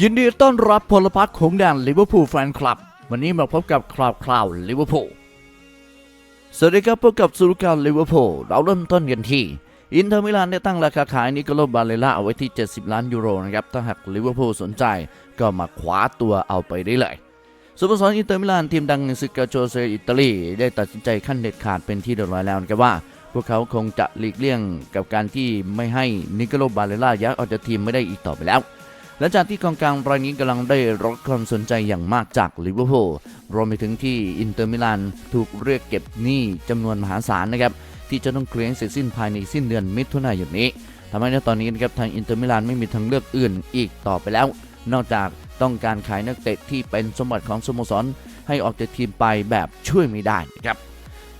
ยินดีต้อนรับพลพรรคของแดนลิเวอร์พูลแฟนคลับ วันนี้มาพบกับคราวคราวลิเวอร์พูลสวัสดีครับพบกับสุรการลิเวอร์พูลเราเริ่มต้นกันที่ อินเตอร์มิลานได้ตั้งราคาขายนิโคลบาเลล่าเอาไว้ที่ 70 ล้านยูโรนะครับถ้าหากลิเวอร์พูลสนใจก็มาคว้าตัวเอาไปได้เลยสโมสรอินเตอร์มิลานทีมดังในศึกกาโจเซอิตาลีได้ตัดสินใจขั้นเด็ดขาดเป็นที่เรียบร้อยแล้วนะครับว่า พวกเขาคงจะหลีกเลี่ยงกับการที่ไม่ให้นิโคลบาเลล่าย้ายออกจากทีมไม่ได้อีกต่อไปแล้ว หลังจากที่กองกลางรายนี้กำลังได้รับความสนใจอย่างมากจากลิเวอร์พูลรวมไปถึงที่อินเตอร์มิลานถูกเรียกเก็บหนี้จำนวนมหาศาลนะครับที่จะต้องเคลียร์เสร็จสิ้นภายในสิ้นเดือนมิถุนายนนี้ทำให้ในตอนนี้นะครับทางอินเตอร์มิลานไม่มีทางเลือกอื่นอีกต่อไปแล้ว นอกจากต้องการขายนักเตะที่เป็นสมบัติของสโมสรให้ออกจากทีมไปแบบช่วยไม่ได้นะครับ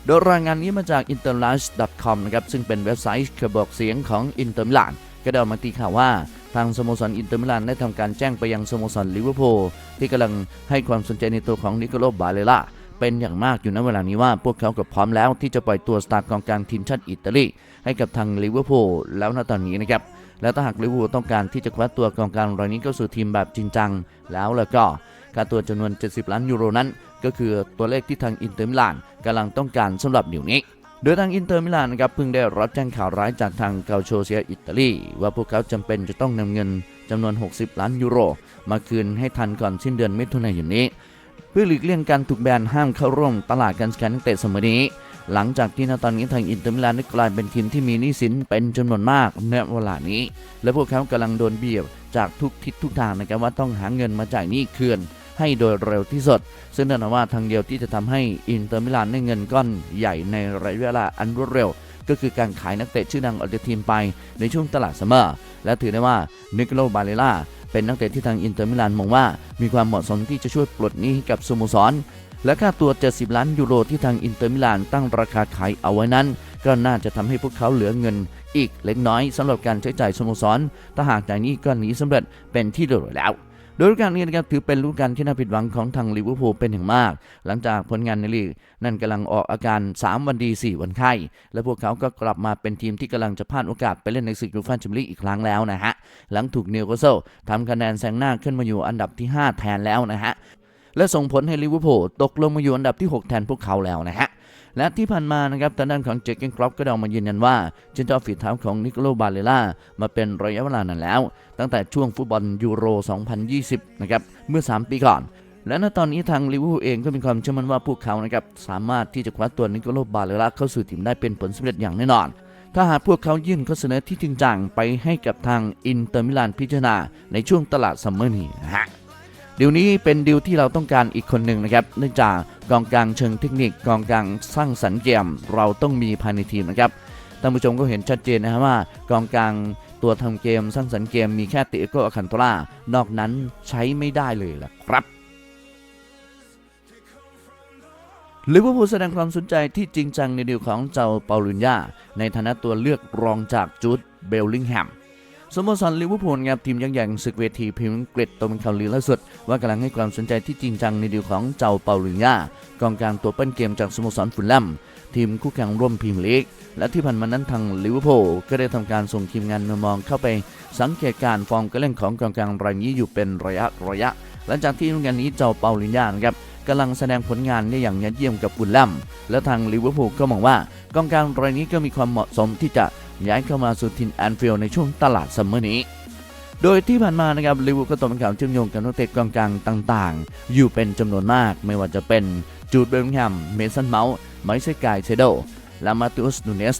โดยรายงานนี้มาจาก i n t e r l a s c o m นะครับซึ่งเป็นเว็บไซต์กระบอกเสียงของอินเตอร์มิลานก็ได้ออกมาตีข่าวว่า ทางสโมสรอินเตอร์มิลานได้ทำการแจ้งไปยังสโมสรลิเวอร์พูลที่กำลังให้ความสนใจในตัวของนิโคลบาเลล่าเป็นอย่างมากอยู่ณเวลานี้ว่าพวกเขากับพร้อมแล้วที่จะปล่อยตัวสตาร์กองกลางทีมชาติอิตาลีให้กับทางลิเวอร์พูลแล้วณตอนนี้นะครับและถ้าหากลิเวอร์พูลต้องการที่จะคว้าตัวกองกลางรายนี้เข้าสู่ทีมแบบจริงจัง แล้วแล้วก็ค่าตัวจำนวน 70 ล้านยูโรนั้น ก็คือตัวเลขที่ทางอินเตอร์มิลานกำลังต้องการสำหรับเดี๋ยวนี้ โดยทางอินเตอร์มิลานนะครับเพิ่งได้รับแจ้งข่าวร้ายจากทางเกาโชเซียอิตาลีว่าพวกเขาจำเป็นจะต้องนำเงินจำนวน 60 ล้านยูโร มาคืนให้ทันก่อนสิ้นเดือนมิถุนายนนี้ เพื่อหลีกเลี่ยงการถูกแบนห้ามเข้าร่วมตลาดการซื้อขายนักเตะสมอนี้ หลังจากที่ณตอนนี้ทางอินเตอร์มิลานได้กลายเป็นทีมที่มีหนี้สินเป็นจำนวนมากในเวลานี้ และพวกเขากำลังโดนเบียบจากทุกทิศทุกทางนะครับว่าต้องหาเงินมาจ่ายหนี้คืน ให้โดยเร็วที่สุด ซึ่งแน่นอนว่าทางเดียวที่จะทำให้อินเตอร์มิลานได้เงินก้อนใหญ่ในระยะเวลาอันรวดเร็ว ก็คือการขายนักเตะชื่อดังออกจากทีมไปในช่วงตลาดซัมเมอร์ และถือได้ว่านิโคลบาเลล่าเป็นนักเตะที่ทางอินเตอร์มิลานมองว่า มีความเหมาะสมที่จะช่วยปลดหนี้ให้กับสโมสร และค่าตัว 70 ล้านยูโรที่ทางอินเตอร์มิลานตั้งราคาขายเอาไว้นั้น ก็น่าจะทำให้พวกเขาเหลือเงินอีกเล็กน้อยสำหรับการใช้จ่ายสโมสรถ้าหากจ่ายหนี้ก้อนนี้สำเร็จเป็นที่เรียบร้อยแล้ว โดยฤดูกาลนี้นะครับถือเป็นฤดูกาลที่น่าผิดหวังของทางลิเวอร์พูลเป็นอย่างมาก หลังจากผลงานในลีกนั่นกำลังออกอาการ 3 วันดี 4 วันไข้ และพวกเขาก็กลับมาเป็นทีมที่กำลังจะพลาดโอกาสไปเล่นในศึกยูฟ่าแชมเปี้ยนลีกอีกครั้งแล้วนะฮะ หลังถูกนิวคาสเซิลทำคะแนนแซงหน้าขึ้นมาอยู่อันดับที่ 5 แทนแล้วนะฮะและส่งผลให้ลิเวอร์พูลตกลงมาอยู่อันดับที่ 6 แทนพวกเขาแล้วนะฮะ และที่ผ่านมานะครับทางด้านของเจคเกนครอปก็ได้ออกมายืนยันว่าจะจะเอาฝีเท้าของนิโคลบาเลล่ามาเป็นระยะเวลานานแล้ว ตั้งแต่ช่วงฟุตบอลยูโร 2020 นะครับเมื่อ 3 ปีก่อนและณตอนนี้ทางลิเวอร์พูลเองก็มีความเชื่อมั่นว่าพวกเขานะครับสามารถที่จะคว้าตัวนิโคลบาเลล่าเข้าสู่ทีมได้เป็นผลสำเร็จอย่างแน่นอน ถ้าหากพวกเขายื่นข้อเสนอที่จริงจังไปให้กับทางอินเตอร์มิลานพิจารณาในช่วงตลาดซัมเมอร์นี้นะฮะดีลนี้เป็นดีลที่เราต้องการอีกคนหนึ่งนะครับเนื่องจาก กองกลางเชิงเทคนิคกองกลางสร้างสรรค์เกมเราต้องมีภายในทีมนะครับท่านผู้ชมก็เห็นชัดเจนนะครับว่ากองกลางตัวทำเกมสร้างสรรค์เกมมีแค่ติเอโกอคันโตลานอกนั้นใช้ไม่ได้เลยล่ะครับลิเวอร์พูลแสดงความสนใจที่จริงจังในดีลของเจ้าเปาลุนยาในฐานะตัวเลือกรองจากจูดเบลลิงแฮม สโมสรลิเวอร์พูลครับทีมยักษ์ใหญ่ศึกเวทีพรีเมียร์กฤษตรงเป็นข่าวลือล่าสุด ว่ากำลังให้ความสนใจที่จริงจังในดีลของเจ้าเปาลินยากองกลางตัวเปิ้ลเกมจากสโมสรฟุลแลมทีมคู่แข่งร่วมพรีเมียร์ลีกและที่ผ่านมานั้นทางลิเวอร์พูลก็ได้ทำการส่งทีมงานมามองเข้าไป สังเกตการฟอร์มการเล่นของกองกลางรายนี้อยู่เป็นระยะระยะ หลังจากที่งานนี้เจ้าเปาลินยาครับกำลังแสดงผลงานได้อย่างยอดเยี่ยมกับฟุลแลมและทางลิเวอร์พูลก็มองว่ากองกลางรายนี้ก็มีความเหมาะสมที่จะ ย้ายเข้ามาสู่ทีมแอนฟิลด์ในช่วงตลาดซัมเมอร์นี้ โดยที่ผ่านมานะครับลิเวอร์พูลก็ตกเป็นข่าวเชื่อมโยงกับนักเตะกองกลางต่างๆ อยู่เป็นจำนวนมากไม่ว่าจะเป็นจูดเบลแฮมเมสันเมาส์ไมเซกายเซโดและมาติอุสนูเนส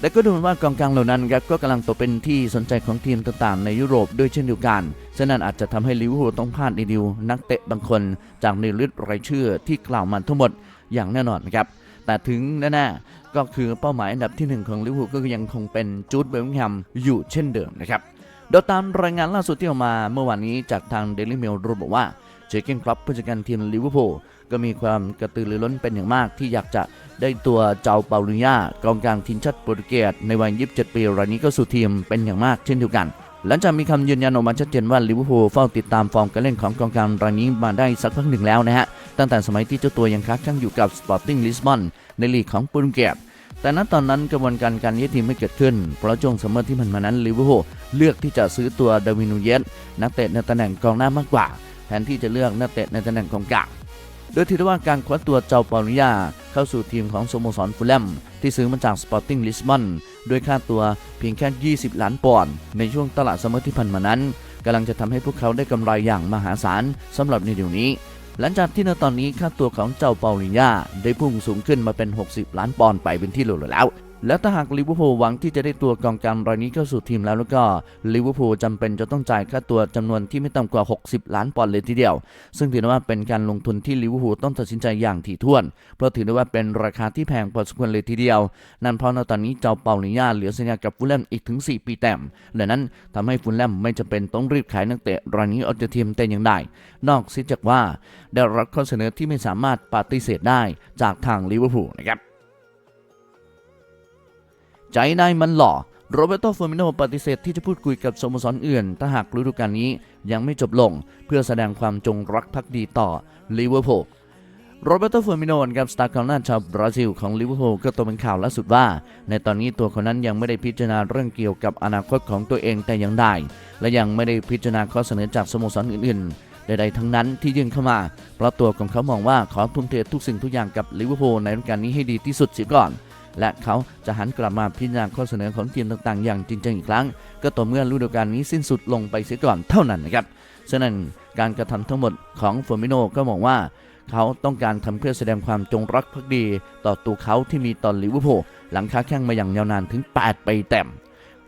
และก็ดูเหมือนว่ากองกลางเหล่านั้นครับก็กำลังตกเป็นที่สนใจของทีมต่างๆในยุโรปด้วยเช่นเดียวกัน ฉะนั้นอาจจะทำให้ลิเวอร์พูลต้องพลาดนดิวนักเตะบางคนจากในลิสต์รายชื่อที่กล่าวมาทั้งหมดอย่างแน่นอนนะครับ แต่ถึงแน่ ก็คือเป้าหมายอันดับที่หนึ่งของลิเวอร์พูลก็ยังคงเป็นจูดเบลลิงแฮมอยู่เช่นเดิมนะครับโดยตามรายงานล่าสุดที่ออกมาเมื่อวานนี้จากทางเดลิเมลระบุว่าเจเกนคลับผู้จัดการทีมลิเวอร์พูลก็มีความกระตือรือร้นเป็นอย่างมาก ที่อยากจะได้ตัวเจ้าเปาลุญญากองกลางทีมชาติโปรตุเกสในวัย 27 ปีรายนี้ก็สู่ทีมเป็นอย่างมากเช่นเดียวกันหลังจากมีคำยืนยันออกมาชัดเจนว่าลิเวอร์พูลเฝ้าติดตามฟอร์มการเล่นของกองกลางรายนี้มาได้สักพักหนึ่งแล้วนะฮะตั้งแต่สมัยที่เจ้าตัวยังค้าแข่งอยู่กับสปอร์ติ้งลิสบอนในลีกของโปรตุเกส แต่ณตอนนั้นกระบวนการการย้ายทีมไม่เกิดขึ้น เพราะช่วงซัมเมอร์ที่ผ่านมานั้นลิเวอร์พูลเลือกที่จะซื้อตัวเดวินูเยสนักเตะในตำแหน่งกองหน้ามากกว่า แทนที่จะเลือกนักเตะในตำแหน่งกองกลางโดยถือว่าการคว้าตัวเจ้าปาลิยาเข้าสู่ทีมของสโมสรฟูลแลมที่ซื้อมาจากสปอร์ติ้งลิสบอนด้วยค่าตัวเพียงแค่ 20 ล้านปอนด์ในช่วงตลาดซัมเมอร์ที่ผ่านมานั้นกำลังจะทำให้พวกเขาได้กำไรอย่างมหาศาลสำหรับในเดี๋ยวนี้ หลังจากที่ในตอนนี้ค่าตัวของเจ้าเปาลิญญาได้พุ่งสูงขึ้นมาเป็น 60 ล้านปอนด์ไปเป็นที่เรียบร้อยแล้ว และถ้าหากลิเวอร์พูลหวังที่จะได้ตัวกองกลางรายนี้เข้าสู่ทีมแล้วแล้วก็ลิเวอร์พูลจำเป็นจะต้องจ่ายค่าตัวจำนวนที่ไม่ต่ำกว่า 60 ล้านปอนด์เลยทีเดียว ซึ่งถือได้ว่าเป็นการลงทุนที่ลิเวอร์พูลต้องตัดสินใจอย่างถี่ถ้วน เพราะถือได้ว่าเป็นราคาที่แพงพอสมควรเลยทีเดียว นั่นเพราะในตอนนี้เจ้าเปาลิญาเหลือสัญญากับฟูลแลมอีกถึง 4 ปีแต้มและนั้นทำให้ฟูลแลมไม่จำเป็นต้องรีบขายนักเตะรายนี้ออกจากทีมแต่อย่างใดนอกเสียจากว่าได้รับข้อเสนอที่ไม่สามารถปฏิเสธได้จากทางลิเวอร์พูลนะครับ ใจนายมันหล่อโรเบโตเฟอร์มิโนปฏิเสธที่จะพูดคุยกับสโมสรอื่น ถ้าหากฤดูกาลนี้ยังไม่จบลง เพื่อแสดงความจงรักภักดีต่อลิเวอร์พูลโรเบโตเฟอร์มิโนกับสตาร์กองหน้าชาวบราซิลของลิเวอร์พูลก็ตัวเป็นข่าวล่าสุดว่า ในตอนนี้ตัวคนนั้นยังไม่ได้พิจารณาเรื่องเกี่ยวกับอนาคตของตัวเองแต่อย่างใดและยังไม่ได้พิจารณาข้อเสนอจากสโมสรอื่นๆ ใดๆทั้งนั้นที่ยื่นเข้ามา เพราะตัวของเขามองว่าขอทุ่มเททุกสิ่งทุกอย่างกับลิเวอร์พูลในฤดูกาลนี้ให้ดีที่สุดเสียก่อน และเขาจะหันกลับมาพิจารณาข้อเสนอของทีมต่างๆ อย่างจริงจังอีกครั้ง ก็ต่อเมื่อฤดูกาลนี้สิ้นสุดลงไปเสียก่อนเท่านั้นนะครับฉะนั้นการกระทำทั้งหมดของฟอร์มิโนก็มองว่าเขาต้องการทำเพื่อแสดงความจงรักภักดี ต่อตัวเขาที่มีต่อลิเวอร์พูลหลังค้าแข่งมาอย่างยาวนานถึง 8 ปีเต็ม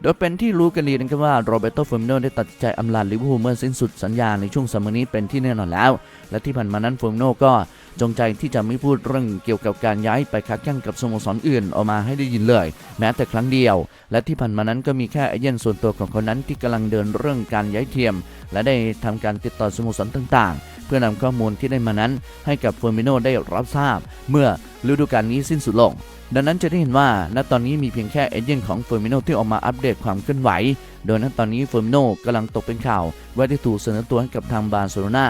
โดยเป็นที่รู้กันดีนะครับว่าโรเบโตเฟอร์มิโนได้ตัดใจอำลาลิเวอร์พูลเมื่อสิ้นสุดสัญญาในช่วงซัมเมนี้เป็นที่แน่นอนแล้ว และที่ผ่านมานั้นเฟอร์มิโนก็ จงใจที่จะไม่พูดเรื่องเกี่ยวกับการย้ายไปค้าแข่งกับสโมสรอื่นออกมาให้ได้ยินเลย แม้แต่ครั้งเดียว และที่ผ่านมานั้นก็มีแค่เอเย่นส่วนตัวของเขานั้นที่กำลังเดินเรื่องการย้ายเทียม และได้ทำการติดต่อสโมสรต่าง ๆ เพื่อนำข้อมูลที่ได้มานั้น ให้กับเฟอร์มิโนได้รับทราบ เมื่อฤดูกาลนี้สิ้นสุดลงดังนั้นจะได้เห็นว่า ณ ตอนนี้มีเพียงแค่เอเย่นของเฟอร์มิโนที่ออกมาอัปเดตความเคลื่อนไหว โดยณ ตอนนี้เฟอร์มิโนกำลังตกเป็นข่าวว่าได้ถูกเสนอตัวให้กับทางบาร์เซโลนา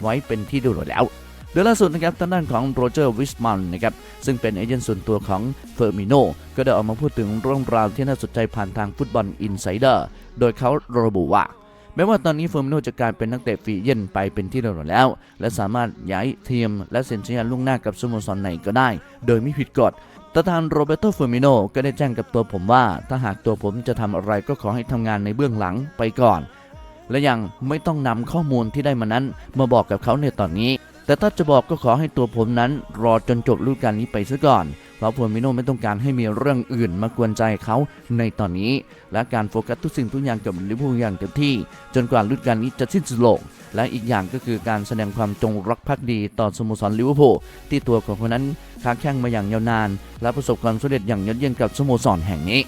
ไว้เป็นที่ดูแล้ว โดยล่าสุดนะครับทางด้านของโรเจอร์วิสมันนะครับซึ่งเป็นเอเจนต์ส่วนตัวของเฟอร์มิโนก็ได้ออกมาพูดถึงเรื่องราวที่น่าสนใจผ่านทางฟุตบอลอินไซเดอร์โดยเขาระบุว่าแม้ว่าตอนนี้เฟอร์มิโนจะกลายเป็นนักเตะฟรีเย็นไปเป็นที่เรียบร้อยแล้ว และสามารถย้ายทีมและเซ็นสัญญาล่วงหน้ากับสโมสรไหนก็ได้ โดยไม่ผิดกฎต่ทางโรเบโตเฟอร์มิโนก็ได้แจ้งกับตัวผมว่า ถ้าหากตัวผมจะทำอะไรก็ขอให้ทำงานในเบื้องหลังไปก่อน และยังไม่ต้องนำข้อมูลที่ได้มานั้นมาบอกกับเขาในตอนนี้ แต่ถ้าจะบอกก็ขอให้ตัวผมนั้นรอจนจบฤดูกาลนี้ไปซะก่อน เพราะเฟอร์มิโนไม่ต้องการให้มีเรื่องอื่นมากวนใจเขาในตอนนี้ และการโฟกัสทุกสิ่งทุกอย่างกับลิเวอร์พูลอย่างเต็มที่ จนกว่าฤดูกาลนี้จะสิ้นสุดลง และอีกอย่างก็คือการแสดงความจงรักภักดีต่อสโมสรลิเวอร์พูลที่ตัวของคนนั้นค้าแข่งมาอย่างยาวนาน และประสบความสำเร็จอย่างยอดเยี่ยมกับสโมสรแห่งนี้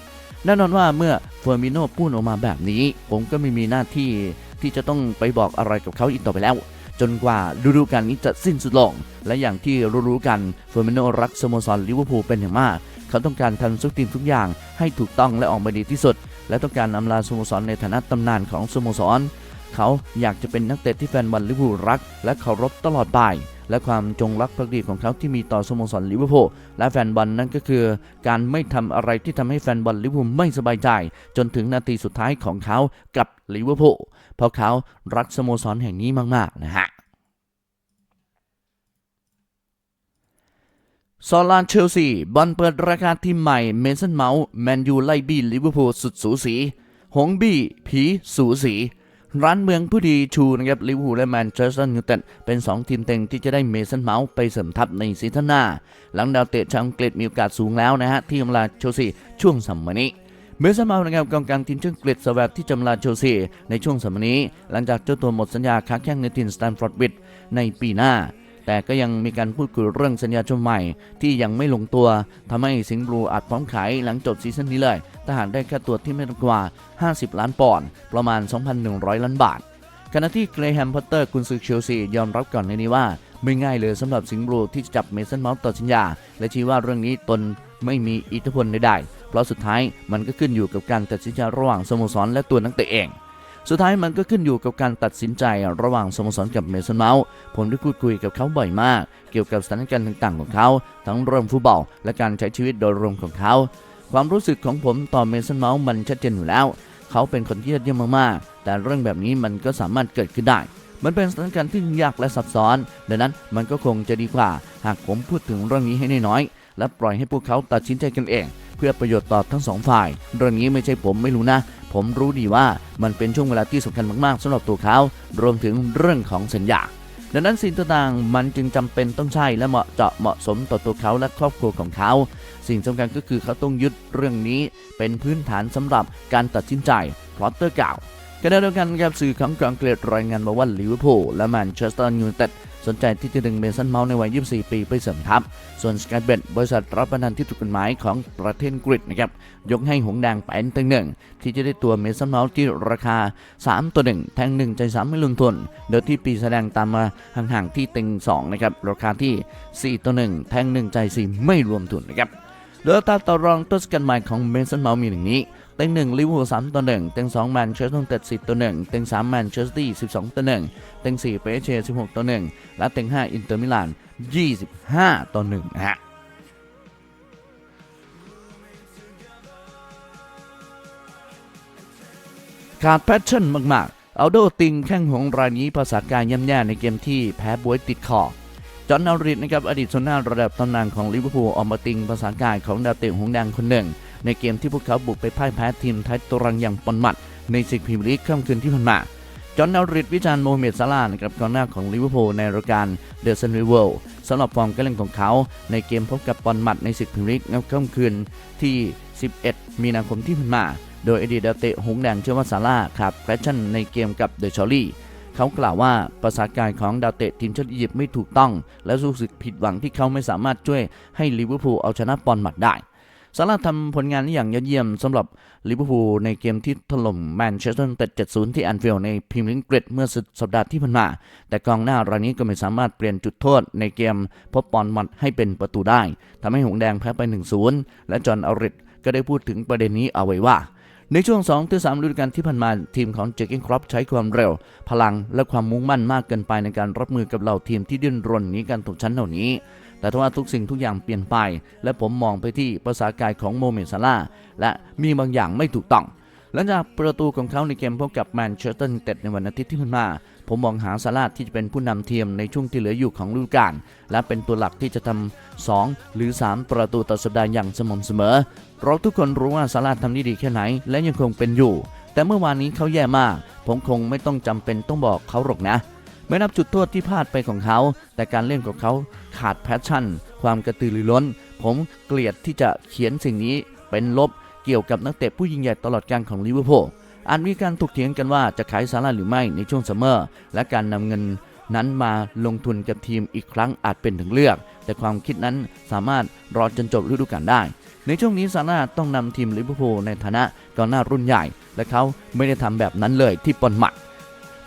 แน่นอนว่าเมื่อเฟอร์มิโนพูดออกมาแบบนี้ ผมก็ไม่มีหน้าที่ที่จะต้องไปบอกอะไรกับเขาอีกต่อไปแล้ว จนกว่าฤดูกาลนี้จะสิ้นสุดลง และอย่างที่รู้ๆกันเฟอร์มิโนรักสโมสรลิเวอร์พูลเป็นอย่างมาก เขาต้องการทำทุกทีมทุกอย่างให้ถูกต้องและออกมาดีที่สุด และต้องการอำลาสโมสรในฐานะตำนานของสโมสร เขาอยากจะเป็นนักเตะที่แฟนบอลลิเวอร์พูลรัก และเคารพตลอดไปและความจงรักภักดีของเขาที่มีต่อสโมสรลิเวอร์พูลและแฟนบอลนั่นก็คือ การไม่ทำอะไรที่ทำให้แฟนบอลลิเวอร์พูลไม่สบายใจ จนถึงนาทีสุดท้ายของเขากับลิเวอร์พูล เพราะเขารักสโมสรแห่งนี้มาก ๆ นะฮะซอลานเชลซีบอลเปิดรายกาทีมใหม่เมสันเมาส์แมนยูไล่บี้ลิเวอร์พูลสุดสูสี หงบี้ ผีสูสี ร้านเมืองผู้ดีชูนะครับลิเวอร์พูลและแมนเชสเตอร์ยูไนเต็ดเป็น 2 ทีมเต็งที่จะได้เมสันเมาส์ไปเสริมทัพในซีซั่นหน้า หลังดาวเตะชาวอังกฤษมีโอกาสสูงแล้วนะฮะ ที่อำลาเชลซีช่วงสัมมนี้ เมสันมาส์นะครับกองกลางทีมชาติอังกฤษสวัสดที่จำลาเชลซีในช่วงสัมมนี้ หลังจากเจ้าตัวหมดสัญญาค้าแข้งในทีมสแตนฟอร์ดบิดในปีหน้า แต่ก็ยังมีการพูดคุยเรื่องสัญญาชมใหม่ ที่ยังไม่ลงตัวทำให้สิงห์บลูอาจพร้อมขายหลังจบซีซั่นนี้เลยถ้าหากได้ค่าตัวที่ไม่ต่ำกว่า 50 ล้านปอนด์ประมาณ 2,100 ล้านบาทขณะที่เกรแฮมพอตเตอร์กุนซือเชลซียอมรับก่อนในนี้ว่า ไม่ง่ายเลยสำหรับสิงห์บลูที่จะจับเมสันเมาส์ต่อสัญญา และชี้ว่าเรื่องนี้ตนไม่มีอิทธิพลใดๆ ราะสุดท้ายมันก็ขึ้นอยู่กับการตัดสินใจระหว่างสโมสรและตัวนักเตะเอง สุดท้ายมันก็ขึ้นอยู่กับการตัดสินใจระหว่างสโมสรกับเมสันเมาส์ผมได้พูดคุยกับเขาบ่อยมาก เกี่ยวกับสถานการณ์ต่างๆของเขา ทั้งเรื่องฟุตบอลและการใช้ชีวิตโดยรวมของเขา ความรู้สึกของผมต่อเมสันเมาส์มันชัดเจนอยู่แล้ว เขาเป็นคนที่ยอดเยี่ยมมากๆ แต่เรื่องแบบนี้มันก็สามารถเกิดขึ้นได้มันเป็นสถานการณ์ที่ยากและซับซ้อน ดังนั้นมันก็คงจะดีกว่า หากผมพูดถึงเรื่องนี้ให้น้อยๆและปล่อยให้พวกเขาตัดสินใจกันเอง เพื่อประโยชน์ต่อทั้งสองฝ่าย เรื่องนี้ไม่ใช่ผมไม่รู้นะ ผมรู้ดีว่ามันเป็นช่วงเวลาที่สำคัญมากๆสำหรับตัวเขารวมถึงเรื่องของสัญญาดังนั้นสิ่งต่างๆมันจึงจำเป็นต้องใช่และเหมาะเจาะเหมาะสมต่อตัวเขาและครอบครัวของเขา สิ่งสำคัญก็คือเขาต้องยึดเรื่องนี้เป็นพื้นฐานสำหรับการตัดสินใจพลอตเตอร์กล่าวขณะเดียวกันครับสื่อของอังกฤษรายงานมาว่าลิเวอร์พูลและแมนเชสเตอร์ยูไนเต็ด สนใจที่จะดึงเมสันเมาส์ในวัย 24 ปีไปเสริมทัพ ส่วนสกายเบดบริษัทรับประทานที่ถูกกฎหมายของประเทศอังกฤษนะครับ ยกให้หงแดงเป็นตึงหนึ่ง ที่จะได้ตัวเมสันเมาส์ที่ราคา 3 ตัวหนึ่งแทง1ใจ3ไม่ลงทุนโดยที่ปีแสดงตามมาห่างๆที่ตึง2นะครับราคาที่ 4 ตัวหนึ่งแทง1ใจ4ไม่รวมทุนนะครับโดยตราต่อรองตัวสกันใหม่ของเมสันเมาส์มีอย่งนี้ เต็งหนึ่งลิเวอร์พูลสามต่อหนึ่งเต็งสองแมนเชสเตอร์ยูไนเต็ดสิบต่อหนึ่งเต็งสามแมนเชสเตอร์ตี้สิบสองต่อหนึ่งเต็งสี่เปเชสิบหกต่อหนึ่งและเต็งห้าอินเตอร์มิลานยี่สิบห้าต่อหนึ่งฮะขาดแพชชั่นมากๆ เอาโดติงแข้งของรายนี้ภาษากายย่ำแย่ในเกมที่แพ้บวยติดคอจอห์นนาริดนะครับอดีตโซน่าระดับตำนานของลิเวอร์พูลออกมาติงภาษากายของดาวเตะหงแดงคนหนึ่ง ในเกมที่พวกเขาบุกไปพ่ายแพ้ทีมไทยตรางอย่างปนหมัด ในศึกพรีเมียร์ลีกค่ำคืนที่ผ่านมา จอห์นนาริดวิจารณ์โมฮัมเหม็ดซาลาห์นะครับกองหน้าของลิเวอร์พูลในรายการเดอะซันริเวิลสำหรับฟอร์มการเล่นของเขา ในเกมพบกับปอนมัดในศึกพรีเมียร์ลีกค่ำคืนที่ 11 มีนาคมที่ผ่านมา โดยอดีตดาวเตะหงแดงเชื่อว่าซาร่าขาดแฟชั่นในเกมกับเดอะชอรี่เขากล่าวว่าประสาทการของดาวเตะทีมชาติอียิปต์ไม่ถูกต้อง และรู้สึกผิดหวังที่เขาไม่สามารถช่วยให้ลิเวอร์พูลเอาชนะปอนมัดได้ ซาร่าทำผลงานได้อย่างยอดเยี่ยมสำหรับลิเวอร์พูลในเกมที่ถล่มแมนเชสเตอร์ยูไนเต็ด7-0 ที่แอนฟิลด์ในพรีเมียร์ลีกเมื่อสุดสัปดาห์ที่ผ่านมา แต่กองหน้ารายนี้ก็ไม่สามารถเปลี่ยนจุดโทษในเกมพบปอนมัดให้เป็นประตูได้ทำให้หงส์แดงแพ้ไป 1-0 และจอห์นอาริดก็ได้พูดถึงประเด็นนี้เอาไว้ว่าในช่วง2ถึง3ฤดูกาลที่ผ่านมาทีมของเจคกินครอปใช้ความเร็ว พลังและความมุ่งมั่นมากเกินไปในการรับมือกับเหล่าทีมที่ดิ้นรนหนีการตกชั้นเหล่านี้ แต่ว่าทุกสิ่งทุกอย่างเปลี่ยนไป และผมมองไปที่ภาษากายของโมเมซาลาและมีบางอย่างไม่ถูกต้อง หลังจากประตูของเขาในเกมพบกับแมนเชสเตอร์ยูไนเต็ดในวันอาทิตย์ที่ผ่านมา ผมมองหาซาลาที่จะเป็นผู้นำทีมในช่วงที่เหลืออยู่ของฤดูกาลและเป็นตัวหลักที่จะทำ2หรือ 3 ประตูต่อสัปดาห์อย่างสม่ำเสมอ เราทุกคนรู้ว่าซาลาทำได้ดีแค่ไหน และยังคงเป็นอยู่ แต่เมื่อวานนี้เขาแย่มาก ผมคงไม่ต้องจำเป็นต้องบอกเขาหรอกนะ ไม่นับจุดโทษที่พลาดไปของเขา แต่การเล่นของเขาขาดแพชชั่น ความกระตือรือร้น ผมเกลียดที่จะเขียนสิ่งนี้เป็นลบเกี่ยวกับนักเตะผู้ยิ่งใหญ่ตลอดการของลิเวอร์พูลอาจมีการถกเถียงกันว่าจะขายซาร่าหรือไม่ในช่วงซัมเมอร์ และการนำเงินนั้นมาลงทุนกับทีมอีกครั้งอาจเป็นถึงเลือก แต่ความคิดนั้นสามารถรอจนจบฤดูกาลได้ ในช่วงนี้ซาร่าต้องนำทีมลิเวอร์พูลในฐานะกองหน้ารุ่นใหญ่ และเขาไม่ได้ทำแบบนั้นเลยที่ปอนมัด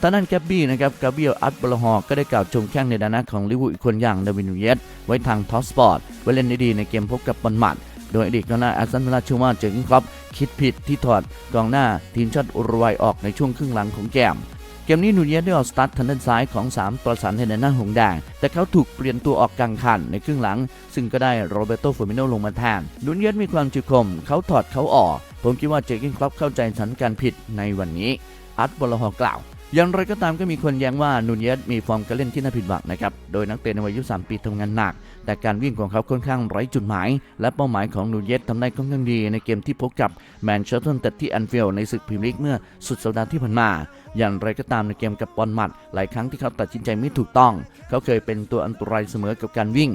ทางด้นแกบบี้นะครับกาเบียลอัตบลฮอร์ก็ได้กล่าวชมแข้งในฐานะของลิเวอร์พูลอีกคนอย่างดาวินนูเยสไว้ทางท็อปสปอร์ตไว้เล่นได้ดีในเกมพบกับบอลมัดโดยอดีตกองหน้าอาร์เซนอลเชื่อว่าเจอร์เกินครอปคิดผิดที่ถอดกองหน้าทีมชาติอุรุกวัยออกในช่วงครึ่งหลังของแกมเกมนี้นูเยสได้ออกสตาร์ททางด้านซ้ายของ 3 ประสานให้ในหน้าหงแดง แต่เขาถูกเปลี่ยนตัวออกกลางคันในครึ่งหลัง ซึ่งก็ได้โรเบโตฟอร์มิโนลงมาแทนนูเยสมีความจุคม เขาถอดเขาออก ผมคิดว่าเจอร์กินครอปเข้าใจสถานการณ์ผิดในวันนี้ อัตบอลฮอร์กล่าว อย่างไรก็ตามก็มีคนแย้งว่านูนเยสมีฟอร์มการเล่นที่น่าผิดหวังนะครับ โดยนักเตะในวัยอายุ3ปีทำงานหนัก แต่การวิ่งของเขาค่อนข้างไร้จุดหมาย และเป้าหมายของนูนเยสทำได้ค่อนข้างดีในเกมที่พบกับแมนเชสเตอร์ยูไนเต็ดที่แอนฟิลด์ในศึกพรีเมียร์ลีกเมื่อสุดสัปดาห์ที่ผ่านมา อย่างไรก็ตามในเกมกับบอลหมัด หลายครั้งที่เขาตัดสินใจไม่ถูกต้อง เขาเคยเป็นตัวอันตรายเสมอกับการวิ่ง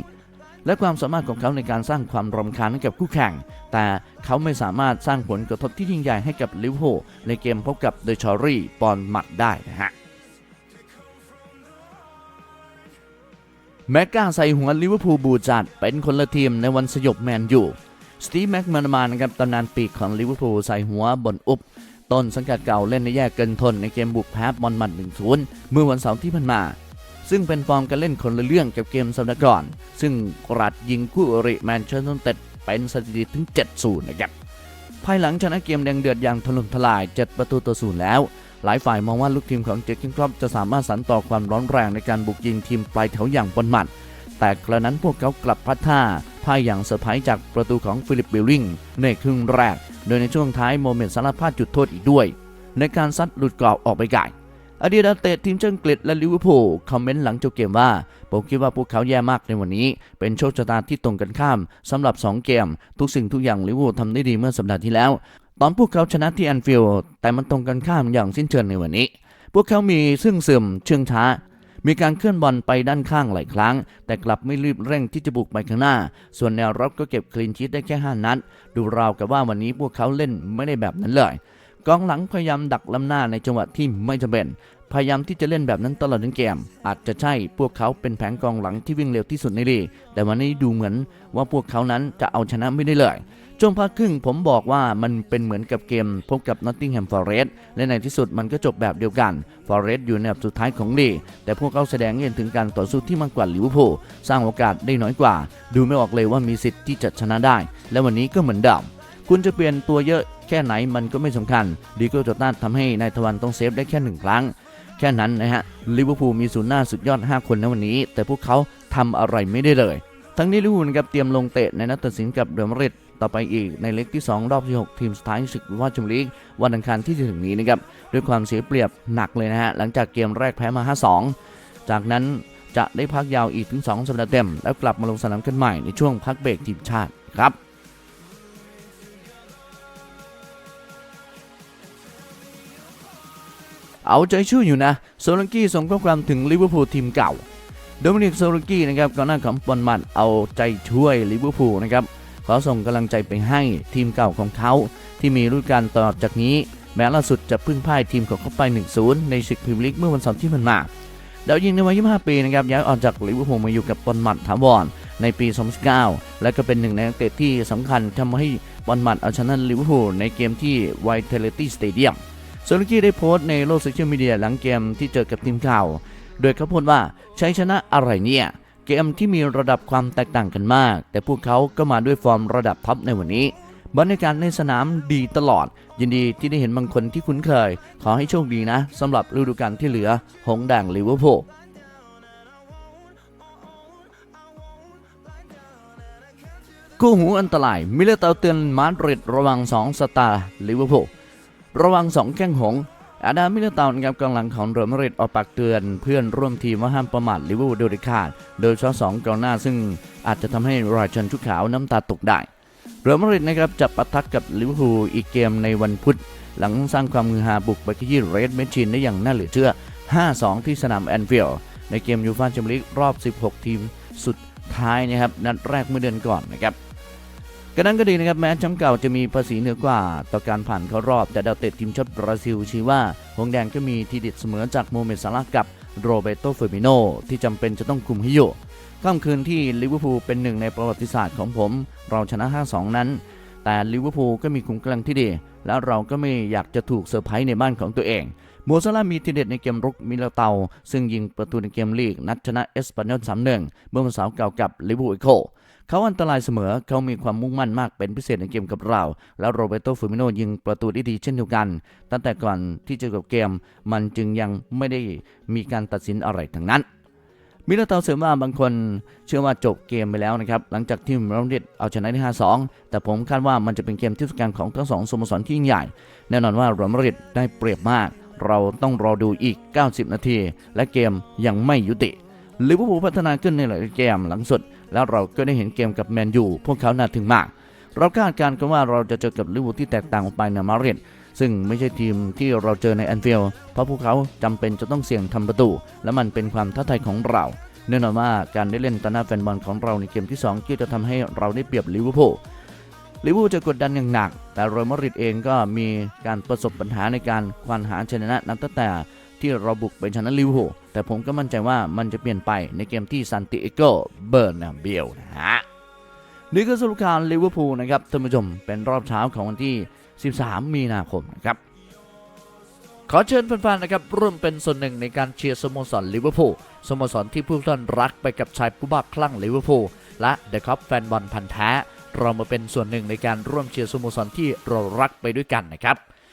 และความสามารถของเขาในการสร้างความรำคาญให้กับคู่แข่ง แต่เขาไม่สามารถสร้างผลกระทบที่ยิ่งใหญ่ให้กับลิเวอร์พูลในเกมพบกับเดชอรี่ปอนมัดได้นะฮะแม็กกาใส่หัวลิเวอร์พูลบูจัดเป็นคนละทีมในวันสยบแมนยูสตีฟแม็กมานมานะครับตำนานปีกของลิเวอร์พูลใส่หัวบนอุบต้นสังกัดเก่าเล่นในแยกเกินทนในเกมบุกแพ้บอลมัด1-0เมื่อวันเสาร์ที่ผ่านมา ซึ่งเป็นฟอร์มการเล่นคนละเรื่องกับเกมสัปดาห์ก่อน ซึ่งกรัดยิงคู่อริแมนเชสเตอร์ยูไนเต็ดเป็นสถิติถึง 7-0 นะครับ ภายหลังชนะเกมแดงเดือดอย่างถล่มทลาย 7 ประตูต่อศูนย์แล้ว หลายฝ่ายมองว่าลูกทีมของเจคกินครอปจะสามารถสันต่อความร้อนแรงในการบุกยิงทีมปลายแถวอย่างบนหมัด แต่กระนั้นพวกเขากลับพัดท่าพ่ายอย่างเซอร์ไพรส์จากประตูของฟิลิปบิลลิงในครึ่งแรก โดยในช่วงท้ายโมเมนต์สารพลาดจุดโทษอีกด้วย ในการซัดหลุดกรอบออกไปไกล อดีตนักเตะทีมชาติอังกฤษและลิเวอร์พูลคอมเมนต์หลังจบเกมว่า ผมคิดว่าพวกเขาแย่มากในวันนี้ เป็นโชคชะตาที่ตรงกันข้ามสำหรับ 2 เกม ทุกสิ่งทุกอย่างลิเวอร์พูลทำได้ดีเมื่อสัปดาห์ที่แล้ว ตอนพวกเขาชนะที่แอนฟิลด์แต่มันตรงกันข้ามอย่างสิ้นเชิงในวันนี้ พวกเขามีซึ่งซึมเชื่องช้ามีการเคลื่อนบอลไปด้านข้างหลายครั้ง แต่กลับไม่รีบเร่งที่จะบุกไปข้างหน้า ส่วนแนวรับก็เก็บคลีนชีตได้แค่ 5 นัด ดูราวกับว่าวันนี้พวกเขาเล่นไม่ได้แบบนั้นเลย กองหลังพยายามดักล้ำหน้าในจังหวะที่ไม่จำเป็น พยายามที่จะเล่นแบบนั้นตลอดทั้งเกม อาจจะใช่พวกเขาเป็นแผงกองหลังที่วิ่งเร็วที่สุดในลีกแต่วันนี้ดูเหมือนว่าพวกเขานั้นจะเอาชนะไม่ได้เลยช่วงพักครึ่งผมบอกว่ามันเป็นเหมือนกับเกมพบกับนอตติงแฮมฟอร์เรสต์และในที่สุดมันก็จบแบบเดียวกันฟอร์เรสต์อยู่ในอันดับสุดท้ายของลีกแต่พวกเขาแสดงเห็นถึงการต่อสู้ที่มากกว่าลิเวอร์พูลสร้างโอกาสได้น้อยกว่า ดูไม่ออกเลยว่ามีสิทธิ์ที่จะชนะได้ และวันนี้ก็เหมือนเดิม คุณจะเปลี่ยนตัวเยอะแค่ไหนมันก็ไม่สำคัญดีโก้จตันทำให้นายทวันต้องเซฟได้แค่หนึ่งครั้ง แค่นั้นนะฮะลิเวอร์พูลมีศูนย์หน้าสุดยอด 5 คนในวันนี้ แต่พวกเขาทำอะไรไม่ได้เลย ทั้งนี้ลิเวอร์พูลนะครับเตรียมลงเตะในนัดตัดสินกับเรอัลมริดต่อไปอีกในเล็กที่ 2 รอบที่ 6 ทีมสุดท้ายศึกว่าแชมเปี้ยนลีกวันอังคารที่จะถึงนี้นะครับด้วยความเสียเปรียบหนักเลยนะฮะหลังจากเกมแรกแพ้มา 5-2 จากนั้นจะได้พักยาวอีกถึง 2 สัปดาห์เต็ม แล้วกลับมาลงสนามกันใหม่ในช่วงพักเบรกทีมชาติครับ เอาใจช่วยอยู่นะโซลังกี้ส่งข้อความถึงลิเวอร์พูลทีมเก่าโดมินิกโซลังกี้นะครับก่อนหน้าของบอลมัดเอาใจช่วยลิเวอร์พูลนะครับขอส่งกำลังใจไปให้ทีมเก่าของเขา ที่มีฤดูกาลต่อจากนี้ แม้ล่าสุดจะพึ่งพ่ายทีมของเขาไป 1-0 ในศึกพรีเมียร์ลีกเมื่อวันเสาร์ที่ผ่านมาดาวยิงในวัย 25 ปีนะครับย้ายออกจากลิเวอร์พูลมาอยู่กับบอลมัดถาวรในปี 2019 และก็เป็นหนึ่งในนักเตะที่สำคัญทำให้บอลมัดเอาชนะลิเวอร์พูลในเกมที่ไวท์เทเลตี้สเตเดียม โซลกี้ได้โพสต์ในโลกโซเชียลมีเดียหลังเกมที่เจอกับทีมข่าว โดยเขาพูดว่าใช้ชนะอะไรเนี่ย เกมที่มีระดับความแตกต่างกันมาก แต่พวกเขาก็มาด้วยฟอร์มระดับท็อปในวันนี้ บรรยากาศในสนามดีตลอด ยินดีที่ได้เห็นบางคนที่คุ้นเคย ขอให้โชคดีนะสำหรับฤดูกาลที่เหลือ หงส์แดงลิเวอร์พูลกู้หูอันตรายมิเลเตาเตือนมาดริดระวัง2สตาร์ลิเวอร์พูล ระวัง2แข้งหง อาดามิเลตานะครับกองหลังของเรอัลมาดริดออกปากเตือน เพื่อนร่วมทีมว่าห้ามประมาทลิเวอร์พูลโดยเด็ดขาด โดยเฉพาะสองกองหน้าซึ่งอาจจะทำให้ราชันชุดขาวน้ำตาตกได้ เรอัลมาดริดนะครับจะปะทะกับลิเวอร์พูลอีกเกมในวันพุธ หลังสร้างความมือฮาบุกไปขยี้เรดเมชินได้อย่างน่าเหลือเชื่อ 5-2 ที่สนามแอนฟิลด์ในเกมยูฟ่าแชมเปี้ยนลีกรอบ 16 ทีมสุดท้ายนะครับนัดแรกเมื่อเดือนก่อนนะครับ กระนั้นก็ดีนะครับแม้แชมป์เก่าจะมีภาษีเหนือกว่า ต่อการผ่านเข้ารอบ แต่ดาวเตะทีมชาติบราซิลชี้ว่าหงแดงก็มีทีเด็ดเสมอจากโมเมดซาลากับโรเบโตเฟอร์มิโนที่จำเป็นจะต้องคุมให้อยู่ค่ำคืนที่ลิเวอร์พูลเป็นหนึ่งในประวัติศาสตร์ของผม เราชนะ 5-2 นั้น แต่ลิเวอร์พูลก็มีขุมกำลังที่ดี แล้วเราก็ไม่อยากจะถูกเซอร์ไพรส์ในบ้านของตัวเองโมซาลามีทีเด็ดในเกมรุกมิลเตา ซึ่งยิงประตูในเกมลีกนัดชนะเอสปานยอล3-1เมื่อวันเสาร์เก่ากับลิเวอร์พูลโค เขาอันตรายเสมอเขามีความมุ่งมั่นมากเป็นพิเศษในเกมกับเรา แล้วโรเบโตฟูมิโนยิงประตูได้ดีเช่นเดียวกัน ตั้งแต่ก่อนที่จะจบเกม มันจึงยังไม่ได้มีการตัดสินอะไรทั้งนั้นมิลาเตาเสริมว่าบางคนเชื่อว่าจบเกมไปแล้วนะครับ หลังจากที่เรอัลมาดริดเอาชนะได้ 5-2 แต่ผมคาดว่ามันจะเป็นเกมที่สำคัญของทั้งสองสโมสรที่ยิ่งใหญ่ แน่นอนว่าเรอัลมาดริดได้เปรียบมาก เราต้องรอดูอีก 90 นาที และเกมยังไม่ยุติลิเวอร์พูลพัฒนาขึ้นในหลายเกมหลังสุด แล้วเราก็ได้เห็นเกมกับแมนยูพวกเขาน่าถึงมาก เราคาดการณ์กันว่าเราจะเจอกับลิเวอร์พูลที่แตกต่างออกไปในมาริดซึ่งไม่ใช่ทีมที่เราเจอในแอนฟิลด์เพราะพวกเขาจำเป็นจะต้องเสี่ยงทำประตู และมันเป็นความท้าทายของเราแน่นอนว่าการได้เล่นต่อหน้าแฟนบอลของเราในเกมที่2ก็จะทำให้เราได้เปรียบลิเวอร์พูลลิเวอร์พูลจะกดดันอย่างหนัก แต่เรอัลมาดริดเองก็มีการประสบปัญหาในการควานหาชนะนับตั้งแต่ ที่เราบุกไปชนะลิเวอร์พูลแต่ผมก็มั่นใจว่ามันจะเปลี่ยนไปในเกมที่ซานติเอโกเบอร์นาเบลนะฮะนี่คือสรุปการลิเวอร์พูลนะครับท่านผู้ชมเป็นรอบเช้าของวันที่ 13 มีนาคมนะครับขอเชิญแฟนๆนะครับร่วมเป็นส่วนหนึ่งในการเชียร์สโมสรลิเวอร์พูลสโมสรที่ผู้ท่านรักไปกับชายผู้บ้าคลั่งลิเวอร์พูลและเดอะคัพแฟนบอลพันธ์แท้ เรามาเป็นส่วนหนึ่งในการร่วมเชียร์สโมสรที่เรารักไปด้วยกันนะครับ